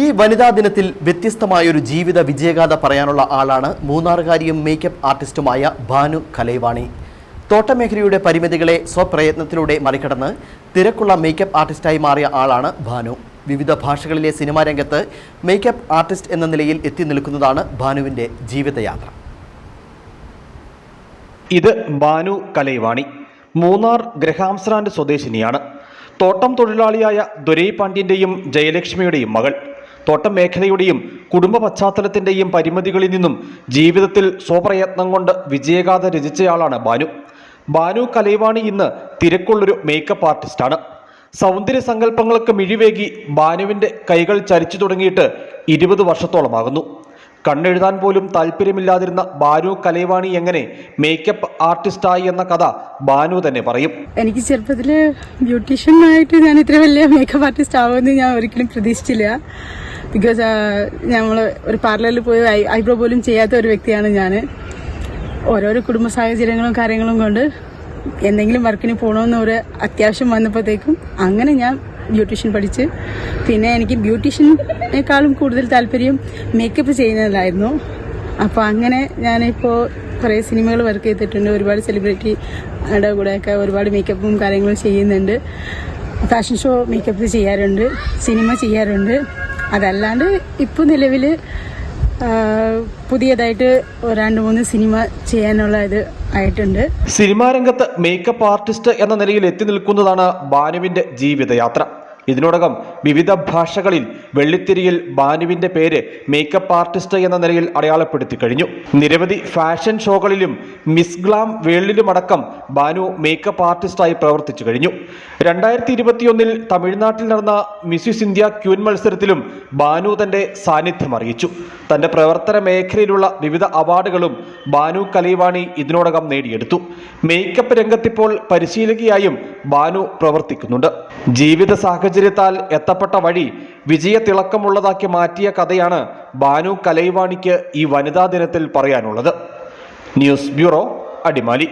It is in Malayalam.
ഈ വനിതാ ദിനത്തിൽ വ്യത്യസ്തമായൊരു ജീവിത വിജയഗാഥ പറയാനുള്ള ആളാണ് മൂന്നാറുകാരിയും മേക്കപ്പ് ആർട്ടിസ്റ്റുമായ ഭാനു കലൈവാണി. തോട്ടമേഖലയുടെ പരിമിതികളെ സ്വപ്രയത്നത്തിലൂടെ മറികടന്ന് തിരക്കുള്ള മേക്കപ്പ് ആർട്ടിസ്റ്റായി മാറിയ ആളാണ് ഭാനു. വിവിധ ഭാഷകളിലെ സിനിമാ രംഗത്ത് മേക്കപ്പ് ആർട്ടിസ്റ്റ് എന്ന നിലയിൽ എത്തി നിൽക്കുന്നതാണ് ഭാനുവിന്റെ ജീവിതയാത്ര. ഇത് ഭാനു കലൈവാണി മൂന്നാർ ഗ്രഹാംസ്രാൻഡ് സ്വദേശിനിയാണ്. തോട്ടം തൊഴിലാളിയായ ദുരൈ പാണ്ഡ്യന്റെയും ജയലക്ഷ്മിയുടെയും മകൾ. തോട്ടം മേഖലയുടെയും കുടുംബ പശ്ചാത്തലത്തിന്റെയും പരിമിതികളിൽ നിന്നും ജീവിതത്തിൽ സ്വപ്രയത്നം കൊണ്ട് വിജയഗാഥ രചിച്ചയാളാണ് ബാനു. ബാനു കലൈവാണി ഇന്ന് തിരക്കുള്ളൊരു മേക്കപ്പ് ആർട്ടിസ്റ്റാണ് സൗന്ദര്യ സങ്കല്പങ്ങൾക്ക് മിഴിവേകി ബാനുവിന്റെ കൈകൾ ചരിച്ചു തുടങ്ങിയിട്ട് ഇരുപത് വർഷത്തോളമാകുന്നു. കണ്ണെഴുതാൻ പോലും താല്പര്യമില്ലാതിരുന്ന ബാനു കലൈവാണി എങ്ങനെ മേക്കപ്പ് ആർട്ടിസ്റ്റായി എന്ന കഥ ബാനു തന്നെ പറയും. എനിക്ക് ചെറുപ്പത്തിൽ ബ്യൂട്ടീഷ്യനായിട്ട് ഞാൻ ഇത്ര വലിയ മേക്കപ്പ് ആർട്ടിസ്റ്റ് ആവുമെന്ന് ഞാൻ ഒരിക്കലും പ്രതീക്ഷിച്ചില്ല. ബിക്കോസ് നമ്മൾ ഒരു പാർലറിൽ പോയി ഐബ്രോ പോലും ചെയ്യാത്ത ഒരു വ്യക്തിയാണ് ഞാൻ ഓരോരോ കുടുംബ സാഹചര്യങ്ങളും കാര്യങ്ങളും കൊണ്ട് എന്തെങ്കിലും വർക്കിന് പോകണമെന്ന് ഒരു അത്യാവശ്യം വന്നപ്പോഴത്തേക്കും അങ്ങനെ ഞാൻ ബ്യൂട്ടീഷ്യൻ പഠിച്ച്. പിന്നെ എനിക്ക് ബ്യൂട്ടീഷ്യനേക്കാളും കൂടുതൽ താല്പര്യം മേക്കപ്പ് ചെയ്യുന്നതിലായിരുന്നു. അപ്പോൾ അങ്ങനെ ഞാനിപ്പോൾ കുറേ സിനിമകൾ വർക്ക് ചെയ്തിട്ടുണ്ട്. ഒരുപാട് സെലിബ്രിറ്റിയുടെ കൂടെയൊക്കെ ഒരുപാട് മേക്കപ്പും കാര്യങ്ങളും ചെയ്യുന്നുണ്ട്. ഫാഷൻ ഷോ മേക്കപ്പ് ചെയ്യാറുണ്ട്. സിനിമ ചെയ്യാറുണ്ട്. അതല്ലാണ്ട് ഇപ്പോൾ നിലവിൽ പുതിയതായിട്ട് രണ്ട് മൂന്ന് സിനിമ ചെയ്യാനുള്ള ഇത് ആയിട്ടുണ്ട്. സിനിമാ രംഗത്ത് മേക്കപ്പ് ആർട്ടിസ്റ്റ് എന്ന നിലയിൽ എത്തി നിൽക്കുന്നതാണ് ബാനുവിന്റെ ജീവിതയാത്ര. ഇതിനോടകം വിവിധ ഭാഷകളിൽ വെള്ളിത്തിരിയിൽ ബാനുവിന്റെ പേര് മേക്കപ്പ് ആർട്ടിസ്റ്റ് എന്ന നിലയിൽ അടയാളപ്പെടുത്തി കഴിഞ്ഞു. നിരവധി ഫാഷൻ ഷോകളിലും മിസ് ഗ്ലാം വേൾഡിലുമടക്കം ബാനു മേക്കപ്പ് ആർട്ടിസ്റ്റായി പ്രവർത്തിച്ചു കഴിഞ്ഞു. രണ്ടായിരത്തി ഇരുപത്തിയൊന്നിൽ തമിഴ്നാട്ടിൽ നടന്ന മിസ്സിസ് ഇന്ത്യ ക്യൂൻ മത്സരത്തിലും ബാനു തന്റെ സാന്നിധ്യം അറിയിച്ചു. തന്റെ പ്രവർത്തന മേഖലയിലുള്ള വിവിധ അവാർഡുകളും ബാനു കലൈവാണി ഇതിനോടകം നേടിയെടുത്തു. മേക്കപ്പ് രംഗത്തിപ്പോൾ പരിശീലകയായും ബാനു പ്രവർത്തിക്കുന്നുണ്ട്. ജീവിത സാഹചര്യത്താൽ എത്തപ്പെട്ട വഴി വിജയത്തിളക്കമുള്ളതാക്കി മാറ്റിയ കഥയാണ് ബാനു കലൈവാണിക്ക് ഈ വനിതാ ദിനത്തിൽ പറയാനുള്ളത്. News bureau Adimali.